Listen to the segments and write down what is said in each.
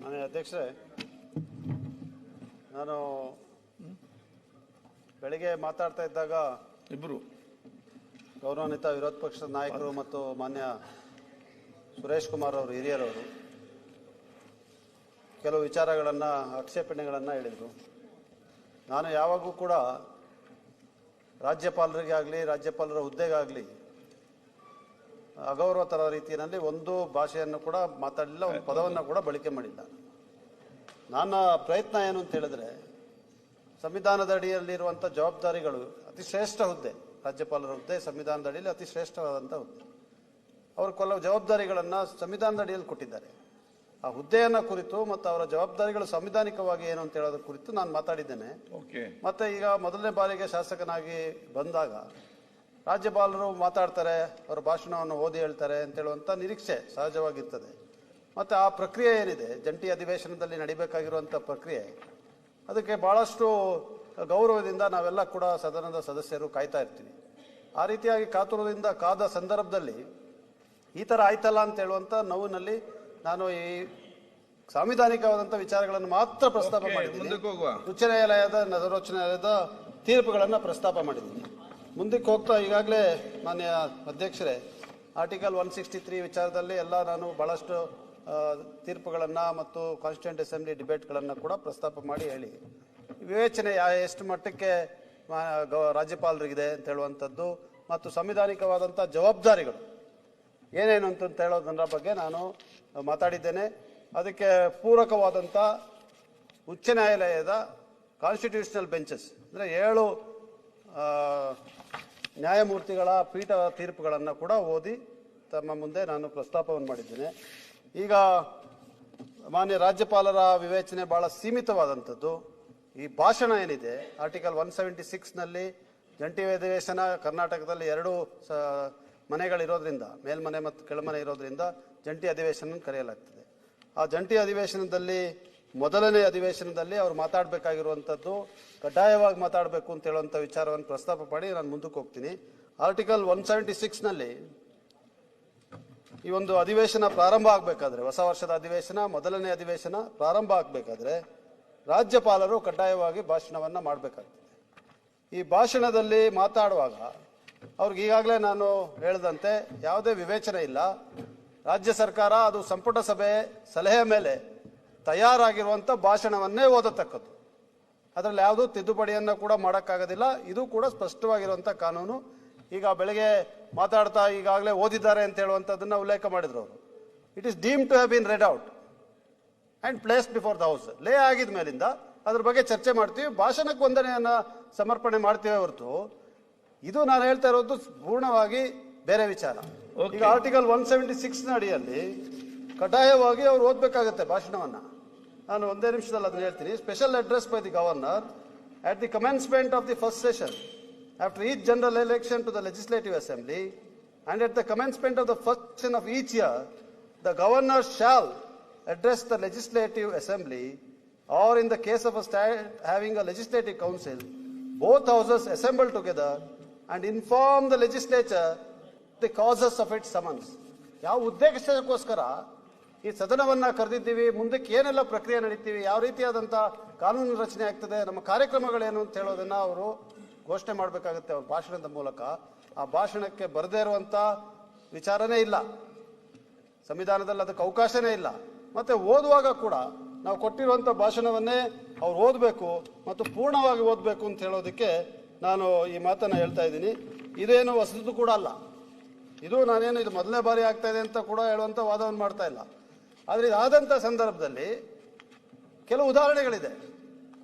ಮಾನ್ಯ ಅಧ್ಯಕ್ಷರೇ ನಾನು ಬೆಳಿಗ್ಗೆ ಮಾತಾಡ್ತಾ ಇದ್ದಾಗ ಇಬ್ಬರು ಗೌರವಾನ್ವಿತ ವಿರೋಧ ಪಕ್ಷದ ನಾಯಕರು ಮತ್ತು ಮಾನ್ಯ ಸುರೇಶ್ ಕುಮಾರ್ ಅವರು ಹಿರಿಯರವರು ಕೆಲವು ವಿಚಾರಗಳನ್ನು ಆಕ್ಷೇಪಣೆಗಳನ್ನು ಹೇಳಿದರು. ನಾನು ಯಾವಾಗೂ ಕೂಡ ರಾಜ್ಯಪಾಲರಿಗೆ ಆಗಲಿ ರಾಜ್ಯಪಾಲರ ಹುದ್ದೆಗಾಗಲಿ ಅಗೌರವ ತರೋ ರೀತಿಯಲ್ಲಿ ಒಂದು ಭಾಷೆಯನ್ನು ಕೂಡ ಮಾತಾಡಲಿಲ್ಲ ಒಂದು ಪದವನ್ನು ಕೂಡ ಬಳಕೆ ಮಾಡಿಲ್ಲ. ನನ್ನ ಪ್ರಯತ್ನ ಏನು ಅಂತ ಹೇಳಿದ್ರೆ ಸಂವಿಧಾನದ ಅಡಿಯಲ್ಲಿರುವಂಥ ಜವಾಬ್ದಾರಿಗಳು ಅತಿ ಶ್ರೇಷ್ಠ ಹುದ್ದೆ ರಾಜ್ಯಪಾಲರ ಹುದ್ದೆ ಸಂವಿಧಾನದ ಅಡಿಯಲ್ಲಿ ಅತಿ ಶ್ರೇಷ್ಠವಾದಂಥ ಹುದ್ದೆ. ಅವರು ಕೆಲವು ಜವಾಬ್ದಾರಿಗಳನ್ನು ಸಂವಿಧಾನದ ಅಡಿಯಲ್ಲಿ ಕೊಟ್ಟಿದ್ದಾರೆ. ಆ ಹುದ್ದೆಯನ್ನು ಕುರಿತು ಮತ್ತು ಅವರ ಜವಾಬ್ದಾರಿಗಳು ಸಂವಿಧಾನಿಕವಾಗಿ ಏನು ಅಂತ ಹೇಳೋದ್ರ ಕುರಿತು ನಾನು ಮಾತಾಡಿದ್ದೇನೆ. ಮತ್ತೆ ಈಗ ಮೊದಲನೇ ಬಾರಿಗೆ ಶಾಸಕನಾಗಿ ಬಂದಾಗ ರಾಜ್ಯಪಾಲರು ಮಾತಾಡ್ತಾರೆ ಅವರ ಭಾಷಣವನ್ನು ಓದಿ ಹೇಳ್ತಾರೆ ಅಂತ ಹೇಳುವಂಥ ನಿರೀಕ್ಷೆ ಸಹಜವಾಗಿರ್ತದೆ. ಮತ್ತು ಆ ಪ್ರಕ್ರಿಯೆ ಏನಿದೆ? ಜಂಟಿ ಅಧಿವೇಶನದಲ್ಲಿ ನಡಿಬೇಕಾಗಿರುವಂಥ ಪ್ರಕ್ರಿಯೆ. ಅದಕ್ಕೆ ಭಾಳಷ್ಟು ಗೌರವದಿಂದ ನಾವೆಲ್ಲ ಕೂಡ ಸದನದ ಸದಸ್ಯರು ಕಾಯ್ತಾ ಇರ್ತೀವಿ. ಆ ರೀತಿಯಾಗಿ ಕಾತುರದಿಂದ ಕಾದ ಸಂದರ್ಭದಲ್ಲಿ ಈ ಥರ ಆಯ್ತಲ್ಲ ಅಂತ ಹೇಳುವಂಥ ನೋವಿನಲ್ಲಿ ನಾನು ಈ ಸಾಂವಿಧಾನಿಕವಾದಂಥ ವಿಚಾರಗಳನ್ನು ಮಾತ್ರ ಪ್ರಸ್ತಾಪ ಮಾಡಿದ್ದೀನಿ. ಉಚ್ಚ ನ್ಯಾಯಾಲಯದ ನಗರೋಚ್ಚ ನ್ಯಾಯಾಲಯದ ತೀರ್ಪುಗಳನ್ನು ಪ್ರಸ್ತಾಪ ಮಾಡಿದ್ದೀನಿ. ಮುಂದಕ್ಕೆ ಹೋಗ್ತಾ ಈಗಾಗಲೇ ಮಾನ್ಯ ಅಧ್ಯಕ್ಷರೇ ಆರ್ಟಿಕಲ್ ಒನ್ ಸಿಕ್ಸ್ಟಿ ತ್ರೀ ವಿಚಾರದಲ್ಲಿ ಎಲ್ಲ ನಾನು ಭಾಳಷ್ಟು ತೀರ್ಪುಗಳನ್ನು ಮತ್ತು ಕಾನ್ಸ್ಟಿಟ್ಯೂಂಟ್ ಅಸೆಂಬ್ಲಿ ಡಿಬೇಟ್ಗಳನ್ನು ಕೂಡ ಪ್ರಸ್ತಾಪ ಮಾಡಿ ಹೇಳಿ. ವಿವೇಚನೆ ಎಷ್ಟು ಮಟ್ಟಕ್ಕೆ ರಾಜ್ಯಪಾಲರಿಗಿದೆ ಅಂತ ಹೇಳುವಂಥದ್ದು ಮತ್ತು ಸಂವಿಧಾನಿಕವಾದಂಥ ಜವಾಬ್ದಾರಿಗಳು ಏನೇನು ಅಂತ ಹೇಳೋದರ ಬಗ್ಗೆ ನಾನು ಮಾತಾಡಿದ್ದೇನೆ. ಅದಕ್ಕೆ ಪೂರಕವಾದಂಥ ಉಚ್ಚ ನ್ಯಾಯಾಲಯದ ಕಾನ್ಸ್ಟಿಟ್ಯೂಷನಲ್ ಬೆಂಚಸ್ ಅಂದರೆ ಏಳು ನ್ಯಾಯಮೂರ್ತಿಗಳ ಪೀಠ ತೀರ್ಪುಗಳನ್ನು ಕೂಡ ಓದಿ ತಮ್ಮ ಮುಂದೆ ನಾನು ಪ್ರಸ್ತಾಪವನ್ನು ಮಾಡಿದ್ದೇನೆ. ಈಗ ಮಾನ್ಯ ರಾಜ್ಯಪಾಲರ ವಿವೇಚನೆ ಬಹಳ ಸೀಮಿತವಾದಂಥದ್ದು. ಈ ಭಾಷಣ ಏನಿದೆ? ಆರ್ಟಿಕಲ್ ಒನ್ ಸೆವೆಂಟಿ ಸಿಕ್ಸ್ನಲ್ಲಿ ಜಂಟಿ ಅಧಿವೇಶನ ಕರ್ನಾಟಕದಲ್ಲಿ ಎರಡು ಸ ಮನೆಗಳಿರೋದ್ರಿಂದ, ಮೇಲ್ಮನೆ ಮತ್ತು ಕೆಳಮನೆ ಇರೋದ್ರಿಂದ ಜಂಟಿ ಅಧಿವೇಶನ ಕರೆಯಲಾಗ್ತದೆ. ಆ ಜಂಟಿ ಅಧಿವೇಶನದಲ್ಲಿ ಮೊದಲನೇ ಅಧಿವೇಶನದಲ್ಲಿ ಅವರು ಮಾತಾಡಬೇಕಾಗಿರುವಂಥದ್ದು ಕಡ್ಡಾಯವಾಗಿ ಮಾತಾಡಬೇಕು ಅಂತ ಹೇಳುವಂಥ ವಿಚಾರವನ್ನು ಪ್ರಸ್ತಾಪ ಮಾಡಿ ನಾನು ಮುಂದಕ್ಕೆ ಹೋಗ್ತೀನಿ. ಆರ್ಟಿಕಲ್ ಒನ್ ಸೆವೆಂಟಿ ಸಿಕ್ಸ್ನಲ್ಲಿ ಈ ಒಂದು ಅಧಿವೇಶನ ಪ್ರಾರಂಭ ಆಗಬೇಕಾದ್ರೆ, ಹೊಸ ವರ್ಷದ ಅಧಿವೇಶನ, ಮೊದಲನೇ ಅಧಿವೇಶನ ಪ್ರಾರಂಭ ಆಗಬೇಕಾದ್ರೆ ರಾಜ್ಯಪಾಲರು ಕಡ್ಡಾಯವಾಗಿ ಭಾಷಣವನ್ನು ಮಾಡಬೇಕಾಗ್ತದೆ. ಈ ಭಾಷಣದಲ್ಲಿ ಮಾತಾಡುವಾಗ ಅವ್ರಿಗೆ ಈಗಾಗಲೇ ನಾನು ಹೇಳಿದಂತೆ ಯಾವುದೇ ವಿವೇಚನೆ ಇಲ್ಲ. ರಾಜ್ಯ ಸರ್ಕಾರ ಅದು ಸಂಪುಟ ಸಭೆ ಸಲಹೆ ಮೇಲೆ ತಯಾರಾಗಿರುವಂಥ ಭಾಷಣವನ್ನೇ ಓದತಕ್ಕದ್ದು. ಅದರಲ್ಲಿ ಯಾವುದೂ ತಿದ್ದುಪಡಿಯನ್ನು ಕೂಡ ಮಾಡೋಕ್ಕಾಗೋದಿಲ್ಲ. ಇದು ಕೂಡ ಸ್ಪಷ್ಟವಾಗಿರುವಂಥ ಕಾನೂನು. ಈಗ ಬೆಳಗ್ಗೆ ಮಾತಾಡ್ತಾ ಈಗಾಗಲೇ ಓದಿದ್ದಾರೆ ಅಂತ ಹೇಳುವಂಥದ್ದನ್ನು ಉಲ್ಲೇಖ ಮಾಡಿದ್ರು ಅವರು. It is deemed to have been read out and placed before the house lay ಆಗಿದ ಮೇಲಿಂದ ಅದ್ರ ಬಗ್ಗೆ ಚರ್ಚೆ ಮಾಡ್ತೀವಿ. ಭಾಷಣಕ್ಕೆ ವಂದನೆಯನ್ನು ಸಮರ್ಪಣೆ ಮಾಡ್ತೀವಿ ಹೊರತು ಇದು ನಾನು ಹೇಳ್ತಾ ಇರೋದು ಪೂರ್ಣವಾಗಿ ಬೇರೆ ವಿಚಾರ. ಈಗ ಆರ್ಟಿಕಲ್ ಒನ್ ಸೆವೆಂಟಿ ಸಿಕ್ಸ್ನ ಅಡಿಯಲ್ಲಿ ಕಡ್ಡಾಯವಾಗಿ ಅವ್ರು ಓದಬೇಕಾಗತ್ತೆ ಭಾಷಣವನ್ನು. ನಾನು ಒಂದೇ ನಿಮಿಷದಲ್ಲಿ ಅದನ್ನ ಹೇಳ್ತೀನಿ. Special address by the governor at the commencement of the first session after each general election to the legislative assembly and at the commencement of the first session of each year the governor shall address the legislative assembly or in the case of a having a legislative council both houses assembled together and inform the legislature the causes of its summons ಯಾವ ಉದ್ದೇಶಕ್ಕೋಸ್ಕರ ಈ ಸದನವನ್ನು ಕರೆದಿದ್ದೀವಿ, ಮುಂದಕ್ಕೆ ಏನೆಲ್ಲ ಪ್ರಕ್ರಿಯೆ ನಡೀತೀವಿ, ಯಾವ ರೀತಿಯಾದಂಥ ಕಾನೂನು ರಚನೆ ಆಗ್ತದೆ, ನಮ್ಮ ಕಾರ್ಯಕ್ರಮಗಳೇನು ಅಂತ ಹೇಳೋದನ್ನು ಅವರು ಘೋಷಣೆ ಮಾಡಬೇಕಾಗುತ್ತೆ ಅವ್ರ ಭಾಷಣದ ಮೂಲಕ. ಆ ಭಾಷಣಕ್ಕೆ ಬರದೇ ಇರುವಂಥ ವಿಚಾರನೇ ಇಲ್ಲ. ಸಂವಿಧಾನದಲ್ಲಿ ಅದಕ್ಕೆ ಅವಕಾಶನೇ ಇಲ್ಲ. ಮತ್ತು ಓದುವಾಗ ಕೂಡ ನಾವು ಕೊಟ್ಟಿರುವಂಥ ಭಾಷಣವನ್ನೇ ಅವ್ರು ಓದಬೇಕು ಮತ್ತು ಪೂರ್ಣವಾಗಿ ಓದಬೇಕು ಅಂತ ಹೇಳೋದಕ್ಕೆ ನಾನು ಈ ಮಾತನ್ನು ಹೇಳ್ತಾ ಇದ್ದೀನಿ. ಇದೇನು ಹೊಸದು ಕೂಡ ಅಲ್ಲ. ಇದು ನಾನೇನು ಇದು ಮೊದಲನೇ ಬಾರಿ ಆಗ್ತಾ ಇದೆ ಅಂತ ಕೂಡ ಹೇಳುವಂಥ ವಾದವನ್ನು ಮಾಡ್ತಾ ಇಲ್ಲ. ಆದರೆ ಇದಾದಂಥ ಸಂದರ್ಭದಲ್ಲಿ ಕೆಲವು ಉದಾಹರಣೆಗಳಿದೆ,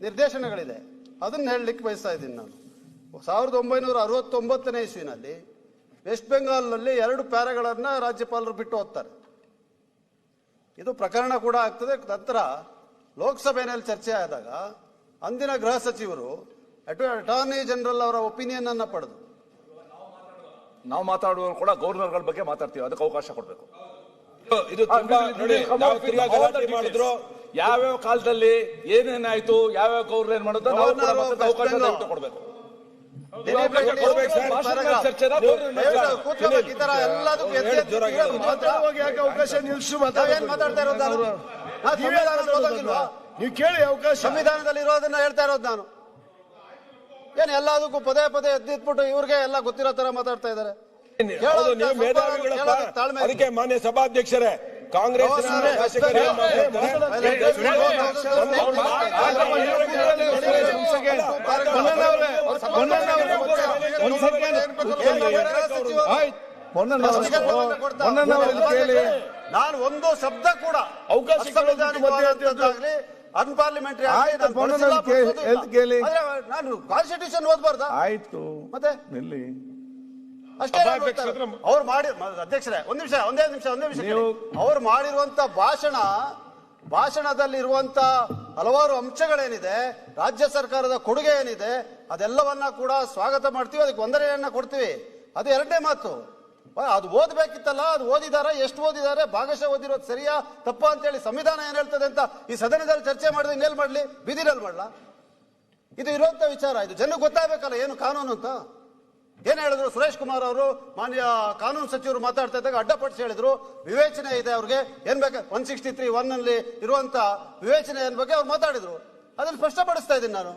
ನಿರ್ದೇಶನಗಳಿದೆ. ಅದನ್ನು ಹೇಳಲಿಕ್ಕೆ ಬಯಸ್ತಾ ಇದ್ದೀನಿ ನಾನು. ಸಾವಿರದ ಒಂಬೈನೂರ ಅರವತ್ತೊಂಬತ್ತನೇ ಇಸ್ವಿನಲ್ಲಿ ವೆಸ್ಟ್ ಬೆಂಗಾಲ್ನಲ್ಲಿ ಎರಡು ಪ್ಯಾರಗಳನ್ನು ರಾಜ್ಯಪಾಲರು ಬಿಟ್ಟು ಹೋಗ್ತಾರೆ. ಇದು ಪ್ರಕರಣ ಕೂಡ ಆಗ್ತದೆ. ನಂತರ ಲೋಕಸಭೆಯಲ್ಲಿ ಚರ್ಚೆ ಆದಾಗ ಅಂದಿನ ಗೃಹ ಸಚಿವರು ಅಟಾರ್ನಿ ಜನರಲ್ ಅವರ ಒಪಿನಿಯನ್ ಅನ್ನ ಪಡೆದು. ನಾವು ಮಾತಾಡುವ ಕೂಡ ಗವರ್ನರ್ಗಳ ಬಗ್ಗೆ ಮಾತಾಡ್ತೀವಿ. ಅದಕ್ಕೆ ಅವಕಾಶ ಕೊಡಬೇಕು. ಇದು ತುಂಬಾ ನೋಡಿ ನಾವು ತಿರ್ಗಾ ಗಲಾಟೆ ಮಾಡಿದ್ರು ಯಾವ್ಯಾವ ಕಾಲದಲ್ಲಿ ಏನೇನಾಯ್ತು ಯಾವ್ಯಾವ ಗೌರವ ಏನ್ ಮಾಡೋದು ನಾವು ಕೂಡ ಅವಕಾಶ ಅವಕಾಶ ನಿಲ್ಸು ಮಾತಾಡ್ತಾ ನೀವು ಕೇಳಿ ಅವಕಾಶ. ಸಂವಿಧಾನದಲ್ಲಿ ಇರೋದನ್ನ ಹೇಳ್ತಾ ಇರೋದು ನಾನು. ಏನ್ ಎಲ್ಲದಕ್ಕೂ ಪದೇ ಪದೇ ಎದ್ದಿಟ್ಬಿಟ್ಟು ಇವ್ರಿಗೆ ಎಲ್ಲ ಗೊತ್ತಿರೋ ತರ ಮಾತಾಡ್ತಾ ಇದಾರೆ ಹೌದು, ನೀವು ಮೇಧಾವಿಗಳಪ್ಪ. ಅದಕ್ಕೆ ಮಾನ್ಯ ಸಭಾಧ್ಯಕ್ಷರೇ ಕಾಂಗ್ರೆಸ್ ಕೇಳಿ? ನಾನು ಒಂದು ಶಬ್ದ ಕೂಡ ಅವಕಾಶ ಅನ್ಪಾರ್ಲಿಮೆಂಟ್ರಿ ಅನ್ಪಾರ್ಲಿಮೆಂಟರಿ ಆಯ್ತು, ಕೇಳಿ. ನಾನು ಕಾನ್ಸ್ಟಿಟ್ಯೂಷನ್ ಓದ್ಬಾರ್ದ ಆಯ್ತು ಮತ್ತೆ ನಿಲ್ಲಿ ಅಷ್ಟೇ ಅವ್ರು ಮಾಡಿ ಅಧ್ಯಕ್ಷರೇ ಒಂದ್ ನಿಮಿಷ ಒಂದೇ ನಿಮಿಷ ಒಂದೇ ನಿಮಿಷ ಅವ್ರು ಮಾಡಿರುವಂತ ಭಾಷಣ ಭಾಷಣದಲ್ಲಿ ಇರುವಂತ ಹಲವಾರು ಅಂಶಗಳೇನಿದೆ ರಾಜ್ಯ ಸರ್ಕಾರದ ಕೊಡುಗೆ ಏನಿದೆ ಅದೆಲ್ಲವನ್ನ ಕೂಡ ಸ್ವಾಗತ ಮಾಡ್ತೀವಿ ಅದಕ್ಕೆ ಒಂದನೆಯನ್ನ ಕೊಡ್ತೀವಿ. ಅದು ಎರಡನೇ ಮಾತು. ಅದು ಓದ್ಬೇಕಿತ್ತಲ್ಲ ಅದು ಓದಿದಾರ ಎಷ್ಟು ಓದಿದ್ದಾರೆ ಭಾಗಶಃ ಓದಿರೋದು ಸರಿಯಾ ತಪ್ಪ ಅಂತೇಳಿ ಸಂವಿಧಾನ ಏನ್ ಹೇಳ್ತದೆ ಅಂತ ಈ ಸದನದಲ್ಲಿ ಚರ್ಚೆ ಮಾಡಿದ್ರೆ ಇನ್ನೇಲ್ ಮಾಡ್ಲಿ? ಬೀದಿನಲ್ಲಿ ಮಾಡ್ಲಾ? ಇದು ಇರುವಂತ ವಿಚಾರ ಇದು ಜನಕ್ಕೆ ಗೊತ್ತಾಗಬೇಕಲ್ಲ ಏನು ಕಾನೂನು ಅಂತ. ಏನ್ ಹೇಳಿದ್ರು ಸುರೇಶ್ ಕುಮಾರ್ ಅವರು ಮಾನ್ಯ ಕಾನೂನು ಸಚಿವರು ಮಾತಾಡ್ತಾ ಇದ್ದಾಗ ಅಡ್ಡಪಡಿಸಿ ಹೇಳಿದ್ರು ವಿವೇಚನೆ ಇದೆ ಅವ್ರಿಗೆ ಏನ್ ಬೇಕು ಒನ್ ಸಿಕ್ಸ್ಟಿ ತ್ರೀ ಒನ್ ಅಲ್ಲಿ ಇರುವಂತ ವಿವೇಚನೆ ಏನ್ ಬಗ್ಗೆ ಅವ್ರು ಮಾತಾಡಿದ್ರು ಅದನ್ನ ಸ್ಪಷ್ಟಪಡಿಸ್ತಾ ಇದ್ದೀನಿ ನಾನು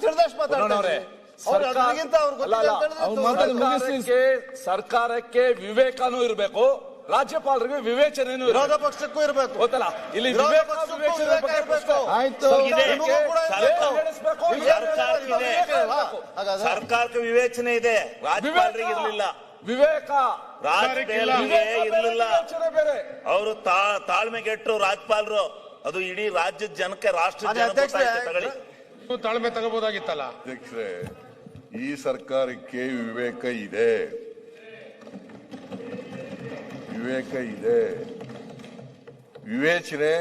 ತಿಳಿದಷ್ಟು ಮಾತಾಡ್ತಾ ಪುನಃ ಇದ್ದೀನಿ. ಅವ್ರು ಸರ್ಕಾರ- ಅದಕ್ಕಿಂತ ಅವ್ರು ಗೊತ್ತಿಲ್ಲ ಅಲ್ಲ, ಅಂತ ಹೇಳಿದ್ರೆ ಅವ್ರು ತಪ್ಪು. ಮಾತಾಡಿ ಮುಗಿಸಿ. ಸರ್ಕಾರಕ್ಕೆ ಸರ್ಕಾರಕ್ಕೆ ವಿವೇಕನೂ ಇರಬೇಕು ರಾಜ್ಯಪಾಲರಿಗೆ ವಿವೇಚನೆ ವಿರೋಧ ಪಕ್ಷಕ್ಕೂ ಇರಬೇಕು. ಗೊತ್ತಲ್ಲ? ಇಲ್ಲಿ. ಆಯ್ತು. ಸರ್ಕಾರಕ್ಕೆ ವಿವೇಚನೆ ಇದೆ. ರಾಜ್ಯಪಾಲರಿಗೆ ಇರಲಿಲ್ಲ. ವಿವೇಕ. ಇರಲಿಲ್ಲ. ಅವರು ತಾಳ್ಮೆಗೆಟ್ಟು ರಾಜ್ಯಪಾಲರು. ಅದು ಇಡೀ ರಾಜ್ಯದ ಜನಕ್ಕೆ ಗೊತ್ತಾಯ್ತು ತಗೊಳ್ಳಿ. ತಾಳ್ಮೆ ತಗೋಬಹುದಾಗಿತ್ತಲ್ಲ ಅಧ್ಯಕ್ಷರೇ ಈ ಸರ್ಕಾರಕ್ಕೆ ವಿವೇಕ ಇದೆ. ವಿವೇಕ ಇದೆ ವಿವೇಚನೆ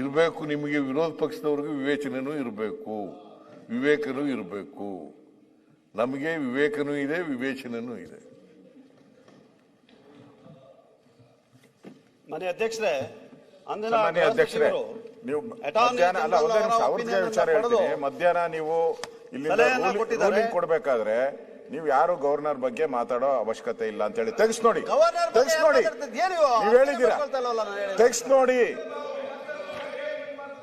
ಇರಬೇಕು ನಿಮಗೆ ವಿರೋಧ ಪಕ್ಷದವ್ರಿಗೆ ವಿವೇಚನೆನೂ ಇರಬೇಕು ವಿವೇಕನೂ ಇರಬೇಕು. ನಮಗೆ ವಿವೇಕನೂ ಇದೆ ವಿವೇಚನೆನೂ ಇದೆ. ಮನೆ ಅಧ್ಯಕ್ಷರೇ ಅಧ್ಯಕ್ಷರೇ ನೀವು ಮಧ್ಯಾಹ್ನ ಅಲ್ಲ General ಒಂದೇ ನಿಮಿಷ ಅವರ ಅವ್ರಿಗೆ ವಿಚಾರ ಹೇಳ್ತೀನಿ. ಮಧ್ಯಾಹ್ನ ನೀವು ಇಲ್ಲಿ. ಕೊಡ್ಬೇಕಾದ್ರೆ ನೀವು ಯಾರು ಗವರ್ನರ್ ಬಗ್ಗೆ ಮಾತಾಡೋ ಅವಶ್ಯಕತೆ ಇಲ್ಲ ಅಂತ ಹೇಳಿ. ತೆಗ್ಸ್ ನೋಡಿ. ತೆಗ್ಸ್ ನೋಡಿ? ನೀವ್ ಹೇಳಿದ್ದೀರಾ. ತೆಗ್ಸ್ ನೋಡಿ.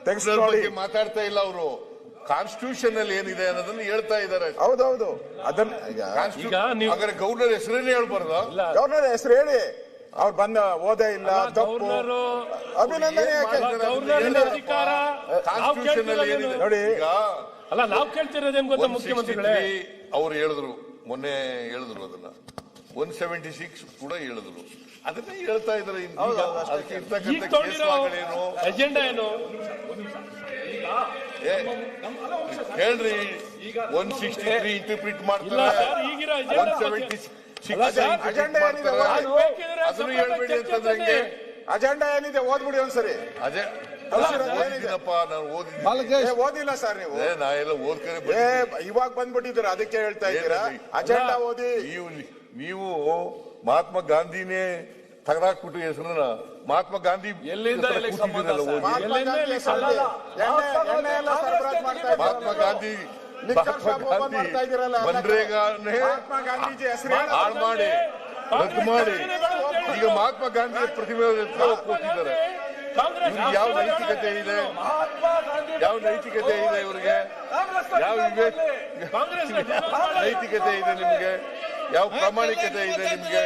ತೆಗ್ಸ್ ನೋಡಿ. ಮಾತಾಡ್ತಾ ಇಲ್ಲ ಅವರು. ಕಾನ್ಸ್ಟಿಟ್ಯೂಷನ್ ಅಲ್ಲಿ ಏನಿದೆ ಅನ್ನೋದನ್ನ ಹೇಳ್ತಾ ಇದ್ದಾರೆ. ಹೌದೌದು. ಅದನ್ನ ಈಗ ಈಗ ನೀವು- ಹಾಗಾದ್ರೆ ಗವರ್ನರ್ ಹೆಸರೇನೆ ಹೇಳ್ಬಾರ್ದು? ಗವರ್ನರ್ ಹೆಸರು ಹೇಳಿ. ಅವ್ರು ಬಂದ ಓದೇ ಇಲ್ಲ ತಪ್ಪು. ಅಭಿನಂದನೆ ಕಾನ್ಸ್ಟಿಟ್ಯೂಷನ್ ಅಲ್ಲಿ ಏನಿದೆ? ನೋಡಿ. ಈಗ ಅಲ್ಲ ನಾವು ಕೇಳ್ತಿರೋದೇನ್ ಗೊತ್ತಾ ಮುಖ್ಯಮಂತ್ರಿಗಳೇ? ಅವ್ರು ಹೇಳಿದ್ರು. ಮೊನ್ನೆ ಹೇಳಿದ್ರು ಅದನ್ನ. ಒನ್ ಸೆವೆಂಟಿ ಸಿಕ್ಸ್ ಕೂಡ ಹೇಳಿದ್ರು. ಅದನ್ನೇ ಹೇಳ್ತಾ ಇದ್ದಾರೆ ಹೇಳ್ರಿ. ಒನ್ ಸಿಕ್ಸ್ಟಿ ತ್ರೀ ಇಂಟರ್ಪ್ರಿಟ್ ಇಲ್ಲ ಮಾಡ್ತಾರೆ. ಒನ್ ಸೆವೆಂಟಿ ಅದನ್ನು ಹೇಳ್ಬೇಡಿ ಅಂತಂದ್ರೆ ಅಜೆಂಡಾ ಏನಿದೆ ಓದ್ಬಿಡಿ ಒಂದ್ಸರಿ. ಅದೇ ಓದಿಲ್ಲ ಸರ್ ನೀವು. ಏ, ನಾ ಎಲ್ಲ ಓದ್ಕರೆ ಏ ಇವಾಗ ಬಂದ್ಬಿಟ್ಟಿದ್ದೀರಾ? ಅದಕ್ಕೆ ಹೇಳ್ತಾ ಇದ್ದೀರಾ? ಅಜೆಂಡಾ ಓದಿ. ನೀವು ಮಹಾತ್ಮ ಗಾಂಧಿನೇ ತಗದಾಕ್ಬಿಟ್ಟು ಹೆಸರನ್ನ ಮಹಾತ್ಮ ಗಾಂಧಿ ಎಲ್ಲಿಂದ. ಮಹಾತ್ಮ ಗಾಂಧಿ ಮನ್ರೇಗಾನೇ ಹಾಳು ಮಾಡಿ ರದ್ದು ಮಾಡಿ. ಈಗ ಮಹಾತ್ಮ ಗಾಂಧಿ ಪ್ರತಿಮೆ ಇವ್ರಿಗೆ ಯಾವ ನೈತಿಕತೆ ಇದೆ? ಯಾವ ನೈತಿಕತೆ ಇದೆ ಇವರಿಗೆ? ಯಾವ ವಿವೇಕ ನೈತಿಕತೆ ಇದೆ ನಿಮ್ಗೆ? ಯಾವ ಪ್ರಾಮಾಣಿಕತೆ ಇದೆ ನಿಮ್ಗೆ?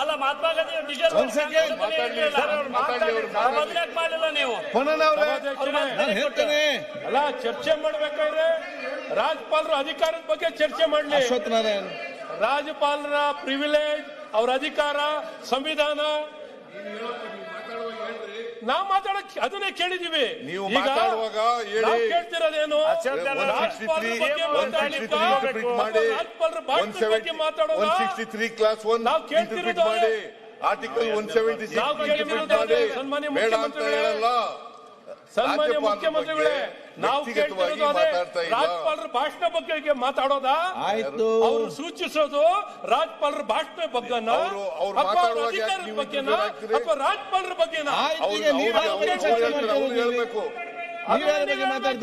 ಅಲ್ಲ ಮಹಾತ್ಮ ಗಾಂಧಿ ನೀವು. ಹೇಳ್ತೇನೆ. ಅಲ್ಲ ಚರ್ಚೆ ಮಾಡ್ಬೇಕಾದ್ರೆ ರಾಜ್ಯಪಾಲರ ಅಧಿಕಾರದ ಬಗ್ಗೆ ಚರ್ಚೆ ಮಾಡ್ಲಿ. ರಾಜ್ಯಪಾಲರ ಪ್ರಿವಿಲೇಜ್ ಅವ್ರ ಅಧಿಕಾರ ಸಂವಿಧಾನ. ನಾವು ಮಾತಾಡಕ್ ಅದನ್ನೇ ಕೇಳಿದೀವಿ. ನೀವು ಮಾತಾಡುವಾಗ ಹೇಳಿ. ಕೇಳ್ತಿರೋದೇನು? ಕ್ಲಾಸ್ ಒನ್ ಕೇಳ್ತಿರೋದು ಆರ್ಟಿಕಲ್ ಒನ್ ಸೆವೆಂಟಿ ಸಿಕ್ಸ್ ಬೇಡ ಅಂತ. ಹೇಳಲ್ಲ. ಸನ್ಮಾನ್ಯ ಮುಖ್ಯಮಂತ್ರಿಗಳೇ ನಾವು ಕೇಳ್ತಿರೋದು ಅದೇ ರಾಜ್ಯಪಾಲರ ಭಾಷಣ ಬಗ್ಗೆ ಮಾತಾಡೋದಾ? ಆಯ್ತು. ಅವರು ಸೂಚಿಸೋದು ರಾಜ್ಯಪಾಲರ ಭಾಷಣ ಬಗ್ಗೆನ? ಅವ್ರು- ಅವ್ರು ಅಥವಾ ಅಧಿಕಾರದ ಬಗ್ಗೆನ? ಅಥವಾ ರಾಜ್ಯಪಾಲರ ಬಗ್ಗೆನ? ಹೇಳ್ಬೇಕು ಮಾತಾಡಿ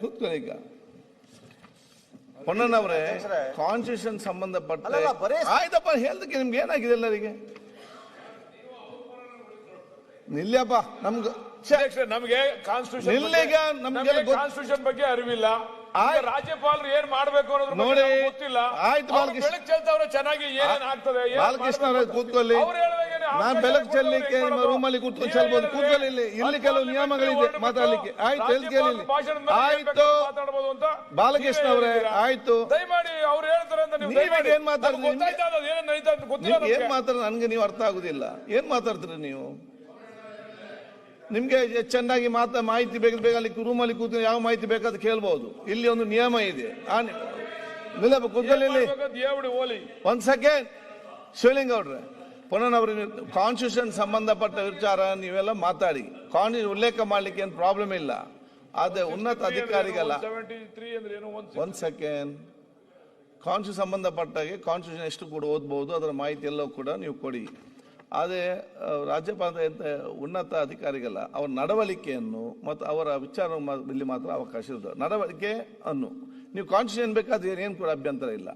ಕೂತ್ಕೊಳ್ಳಿ ಈಗ. ಪೊನ್ನಣ್ಣವ್ರೆ ಕಾನ್ಸ್ಟಿಟ್ಯೂಷನ್ ಸಂಬಂಧಪಟ್ಟ ಆಯ್ತಪ್ಪ ಹೇಳ್ದಕ್ಕೆ ನಿಮ್ಗೆ ಏನಾಗಿದೆ ಎಲ್ಲರಿಗೆ? ನಿಲ್ಲಪ್ಪ ನಮ್ಗೆ ನಮಗೆ ಕಾನ್ಸ್ಟಿಟ್ಯೂಷನ್ ಗೊತ್ತು. ಕಾನ್ಸ್ಟಿಟ್ಯೂಷನ್ ಬಗ್ಗೆ ಅರಿವಿಲ್ಲ. ರಾಜ್ಯಪಾಲರು ಏನ್ ಮಾಡ್ಬೇಕು ಅನ್ನೋದ್ರ ನೋಡಿ, ಗೊತ್ತಿಲ್ಲ. ಆಯ್ತು, ಚೆನ್ನಾಗಿ ಏನೇನ್ ಆಗ್ತದೆ ಬಾಲಕೃಷ್ಣ ಕೂತ್ಕೊಳ್ಳಿ. ನಾನ್ ಅವಕಾಶ ಚೆಲ್ಲಿಕ್ಕೆ ಚೆಲ್ಲಲಿಕ್ಕೆ ನಿಮ್ಮ? ರೂಮಲ್ಲಿ ಕೂತ್ಕೊಂಡು ಚೆಲ್ಬಹುದು ಕೂತ್ಕೊಳ್ಳಿ ಇಲ್ಲಿ. ಇಲ್ಲಿ ಕೆಲವು ನಿಯಮಗಳಿದೆ ಮಾತಾಡ್ಲಿಕ್ಕೆ. ಆಯ್ತು ಎಲ್ಲಿ ಕೇಳಿ ಆಯ್ತು. ಬಾಲಕೃಷ್ಣ ಅವರೇ ಆಯ್ತು. ದಯಮಾಡಿ ಅವ್ರು ಹೇಳ್ತಾರೆ ಅಂತ ನೀವು ದಯಮಾಡಿ. ಏನ್ ಮಾತಾಡ್ತೀರಿ? ಏನ್. ಮಾತಾಡ ನನ್ಗೆ ನೀವು ಅರ್ಥ ಆಗುದಿಲ್ಲ. ಏನ್ ಮಾತಾಡ್ತೀರಿ ನೀವು? ನಿಮ್ಗೆ ಚೆನ್ನಾಗಿ ಮಾತಾ ಮಾಹಿತಿ ಬೇಕು ಬೇಕು ಅಲ್ಲಿ ರೂಮಲ್ಲಿ ಕೂತ್ಕೊಂಡು ಯಾವ ಮಾಹಿತಿ ಬೇಕಾದ ಕೇಳ್ಬಹುದು ಇಲ್ಲಿ ಒಂದು ನಿಯಮ ಇದೆ. ಆ ನಿಲ್ಲಪ್ಪ ಕೂತ್ಕೊಳ್ಳಿ ಒಂದ್ ಸೆಕೆಂಡ್. ಶಿವಲಿಂಗ ಅವ್ರೆ. ಪುನಃ ಅವರು ಕಾನ್ಸ್ಟಿಟ್ಯೂಷನ್ ಸಂಬಂಧಪಟ್ಟ ವಿಚಾರ ನೀವೆಲ್ಲ ಮಾತಾಡಿ. ಕಾನ್ಸ್ಟಿಟ್ಯೂಷನ್ ಉಲ್ಲೇಖ ಮಾಡ್ಲಿಕ್ಕೆ ಏನು ಪ್ರಾಬ್ಲಮ್ ಇಲ್ಲ. ಆದ್ರೆ ಉನ್ನತ ಅಧಿಕಾರಿಗಲ್ಲ ಒಂದು ಸೆಕೆಂಡ್ ಕಾನ್ಸ್ಟಿಟ್ಯೂಷನ್ ಸಂಬಂಧಪಟ್ಟಾಗೆ ಕಾನ್ಸ್ಟಿಟ್ಯೂಷನ್ ಎಷ್ಟು ಕೂಡ ಓದ್ಬೋದು ಅದರ ಮಾಹಿತಿ ಎಲ್ಲ ಕೂಡ ನೀವು ಕೊಡಿ. ಆದರೆ ರಾಜ್ಯಪಾಲ ಉನ್ನತ ಅಧಿಕಾರಿಗಲ್ಲ ಅವರ ನಡವಳಿಕೆಯನ್ನು ಮತ್ತು ಅವರ ವಿಚಾರ ಇಲ್ಲಿ ಮಾತ್ರ ಅವಕಾಶ ಇರೋದು. ನಡವಳಿಕೆ ಅನ್ನು. ನೀವು ಕಾನ್ಸ್ಟಿಟ್ಯೂಷನ್ ಬೇಕಾದ್ರೆ ಏನು ಕೂಡ ಅಭ್ಯಂತರ ಇಲ್ಲ.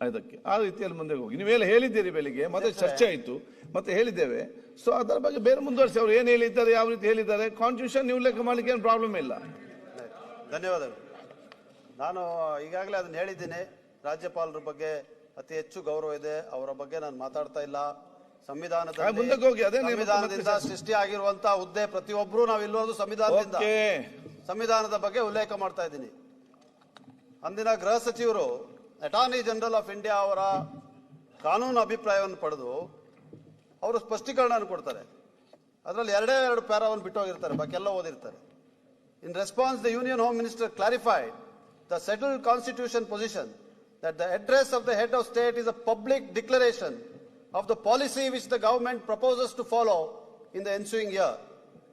ಅದಕ್ಕೆ ಆ ರೀತಿಯಲ್ಲಿ ಮುಂದೆ ಹೋಗಿ. ನೀವೆಲ್ಲ ಹೇಳಿದ್ದೀರಿ ಬೆಳಿಗ್ಗೆ ಮತ್ತೆ ಚರ್ಚೆ ಆಯಿತು ಮತ್ತೆ ಹೇಳಿದ್ದೇವೆ. ಸೊ ಅದರ ಬಗ್ಗೆ ಬೇರೆ ಮುಂದುವರಿಸಿ ಅವರು ಏನು ಹೇಳಿದ್ದಾರೆ ಯಾವ ರೀತಿ ಹೇಳಿದ್ದಾರೆ ಕಾನ್ಸ್ಟಿಟ್ಯೂಷನ್ ನೀವು ಲೆಕ್ಕ ಮಾಡಲಿಕ್ಕೆ ಏನು ಪ್ರಾಬ್ಲಮ್ ಇಲ್ಲ. ಧನ್ಯವಾದಗಳು. ನಾನು ಈಗಾಗಲೇ ಅದನ್ನ ಹೇಳಿದ್ದೀನಿ. ರಾಜ್ಯಪಾಲರ ಬಗ್ಗೆ ಅತಿ ಹೆಚ್ಚು ಗೌರವ ಇದೆ. ಅವರ ಬಗ್ಗೆ ನಾನು ಮಾತಾಡ್ತಾ ಇಲ್ಲ. ಸಂವಿಧಾನದ ಸಂವಿಧಾನದಿಂದ ಸೃಷ್ಟಿ ಆಗಿರುವಂತಹ ಹುದ್ದೆ ಪ್ರತಿಯೊಬ್ಬರು ನಾವು ಇಲ್ಲೋದು ಸಂವಿಧಾನದಿಂದ. ಸಂವಿಧಾನದ ಬಗ್ಗೆ ಉಲ್ಲೇಖ ಮಾಡ್ತಾ ಇದ್ದೀನಿ. ಅಂದಿನ ಗೃಹ ಸಚಿವರು ಅಟಾರ್ನಿ ಜನರಲ್ ಆಫ್ ಇಂಡಿಯಾ ಅವರ ಕಾನೂನು ಅಭಿಪ್ರಾಯವನ್ನು ಪಡೆದು ಅವರು ಸ್ಪಷ್ಟೀಕರಣವನ್ನು ಕೊಡ್ತಾರೆ. ಅದರಲ್ಲಿ ಎರಡೇ ಎರಡು ಪ್ಯಾರಾವನ್ನು ಬಿಟ್ಟು ಹೋಗಿರ್ತಾರೆ ಎಲ್ಲ ಓದಿರ್ತಾರೆ. In response the union home minister clarified the settle constitution position that the address of the head of state is a public declaration of the policy which the government proposes to follow in the ensuing year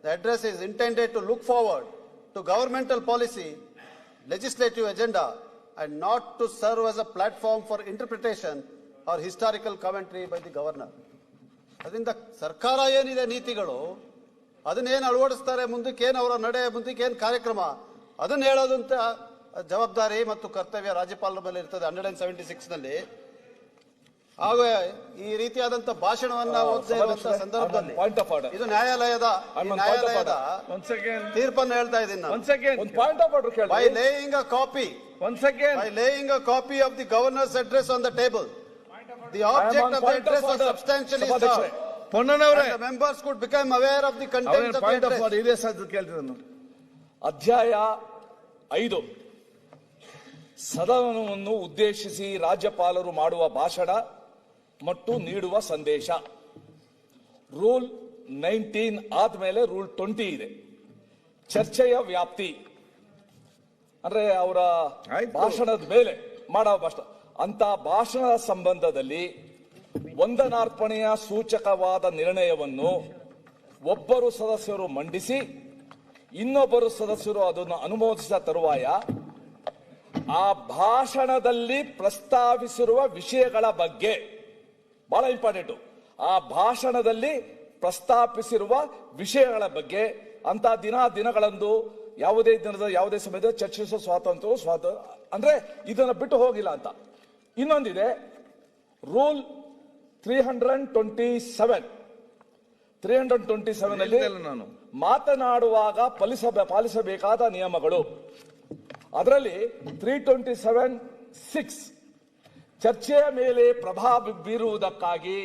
the address is intended to look forward to governmental policy legislative agenda and not to serve as a platform for interpretation or historical commentary by the governor. ಅದರಿಂದ ಸರ್ಕಾರ ಏನಿದೆ ನೀತಿಗಳು ಅದನ್ನೇನು ಅಳವಡಿಸ್ತಾರೆ ಮುಂದಕ್ಕೇನು ಅವರ ನಡೆ, ಮುಂದಕ್ಕೆ ಏನು ಕಾರ್ಯಕ್ರಮ, ಅದನ್ನು ಹೇಳೋದಂತ ಜವಾಬ್ದಾರಿ ಮತ್ತು ಕರ್ತವ್ಯ ರಾಜ್ಯಪಾಲರ ಮೇಲೆ ಇರ್ತದೆ ಹಂಡ್ರೆಡ್ ಆ್ಯಂಡ್ ಸೆವೆಂಟಿ ಸಿಕ್ಸ್ನಲ್ಲಿ ಹಾಗೂ ಈ ರೀತಿಯಾದಂತ ಭಾಷಣವನ್ನ ಇರುವಂತ ಸಂದರ್ಭದಲ್ಲಿ ಪಾಯಿಂಟ್ ಆಫ್ ಆರ್ಡರ್ ಇದು ನ್ಯಾಯಾಲಯದ ಈ ನ್ಯಾಯಾಲಯದ ತೀರ್ಪನ್ನು ಹೇಳ್ತಾ ಇದ್ದೀನಿ ನಾನು. ಒಂದ್ ಸೆಕೆಂಡ್ ಒಂದು ಪಾಯಿಂಟ್ ಆಫ್ ಆರ್ಡರ್ ಕೇಳಿ ಬೈ ಲೇಯಿಂಗ್ ಅ ಕಾಪಿ ಒಂದ್ second by laying a copy of the governor's address on the table. The object on of the point of address was order. substantially ಸಭಾಧ್ಯಕ್ಷರೇ. served. ಪೊನ್ನಣ್ಣವ್ರೆ And the members could become aware of the ಅವ್ರೇನ್ of the point of. Order ಇದೆ sir ಕೇಳ್ತೀನಿ ನಾನು. ಅಧ್ಯಾಯ ಐದು. ಸದನವನ್ನು ಉದ್ದೇಶಿಸಿ ರಾಜ್ಯಪಾಲರು ಮಾಡುವ ಭಾಷಣ. ಮತ್ತು ನೀಡುವ ಸಂದೇಶ. ರೂಲ್ ನೈನ್ಟೀನ್ ಆದಮೇಲೆ ರೂಲ್ ಟ್ವೆಂಟಿ ಇದೆ. ಚರ್ಚೆಯ ವ್ಯಾಪ್ತಿ. ಅಂದ್ರೆ ಅವರ ಭಾಷಣದ ಮೇಲೆ ಮಾಡೋ ಭಾಷಣ. ಅಂತ ಭಾಷಣದ ಸಂಬಂಧದಲ್ಲಿ ವಂದನಾರ್ಪಣೆಯ ಸೂಚಕವಾದ ನಿರ್ಣಯವನ್ನು ಒಬ್ಬರು ಸದಸ್ಯರು ಮಂಡಿಸಿ ಇನ್ನೊಬ್ಬರು ಸದಸ್ಯರು ಅದನ್ನು ಅನುಮೋದಿಸಿದ ತರುವಾಯ ಆ ಭಾಷಣದಲ್ಲಿ ಪ್ರಸ್ತಾವಿಸಿರುವ ವಿಷಯಗಳ ಬಗ್ಗೆ ಬಹಳ ಇಂಪಾರ್ಟೆಂಟು. ಆ ಭಾಷಣದಲ್ಲಿ ಪ್ರಸ್ತಾಪಿಸಿರುವ ವಿಷಯಗಳ ಬಗ್ಗೆ ಅಂತ ದಿನ ದಿನಗಳಂದು ಯಾವುದೇ ದಿನದ ಯಾವುದೇ ಸಮಯದ ಚರ್ಚಿಸುವ ಸ್ವಾತಂತ್ರ್ಯ ಸ್ವಾತಂತ್ರ್ಯ ಅಂದ್ರೆ ಇದನ್ನ ಬಿಟ್ಟು ಹೋಗಿಲ್ಲ ಅಂತ. ಇನ್ನೊಂದಿದೆ rule three hundred twenty seven three hundred twenty seven ಅಲ್ಲಿ ನಾನು. ಮಾತನಾಡುವಾಗ ಪಾಲಿಸ ಪಾಲಿಸಬೇಕಾದ ನಿಯಮಗಳು. ಅದರಲ್ಲಿ ತ್ರೀ ಟ್ವೆಂಟಿ ಸೆವೆನ್ ಸಿಕ್ಸ್ ಚರ್ಚೆಯ ಮೇಲೆ ಪ್ರಭಾವ ಬೀರುವುದಕ್ಕಾಗಿ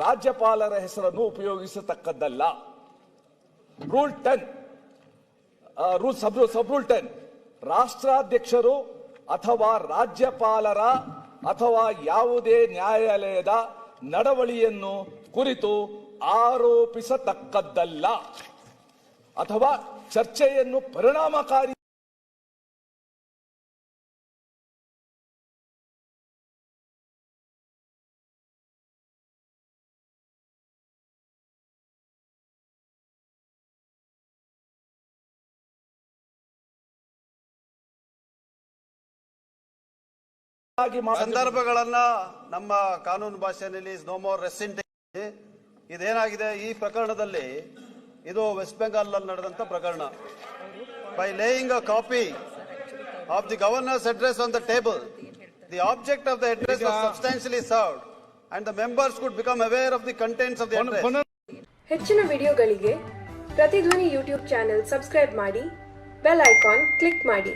ರಾಜ್ಯಪಾಲರ ಹೆಸರನ್ನು ಉಪಯೋಗಿಸತಕ್ಕದ್ದಲ್ಲ. Rule ten rule sub sub rule ten ರಾಷ್ಟ್ರಾಧ್ಯಕ್ಷರು ಅಥವಾ ರಾಜ್ಯಪಾಲರ ಅಥವಾ ಯಾವುದೇ ನ್ಯಾಯಾಲಯದ ನಡವಳಿಯನ್ನು ಕುರಿತು ಆರೋಪಿಸತಕ್ಕದ್ದಲ್ಲ. ಅಥವಾ ಚರ್ಚೆಯನ್ನು ಪರಿಣಾಮಕಾರಿ ಸಂದರ್ಭಗಳನ್ನ ನಮ್ಮ ಕಾನೂನು ಭಾಷೆಯಲ್ಲಿ ನೋ ಮೋರ್ ರೆಸಿಂಟ್ ಇದೇನಾಗಿದೆ? ಈ ಪ್ರಕರಣದಲ್ಲಿ ಇದು ವೆಸ್ಟ್ ಬೆಂಗಾಲ್ನಲ್ಲಿ ನಡೆದಂತ ಪ್ರಕರಣ. By laying a copy of the governor's address on the table the object of the address substantially served and the members could become aware of the contents of the address ಹೆಚ್ಚಿನ ವಿಡಿಯೋಗಳಿಗೆ ಪ್ರತಿಧ್ವನಿ YouTube channel subscribe ಮಾಡಿ bell icon click ಮಾಡಿ.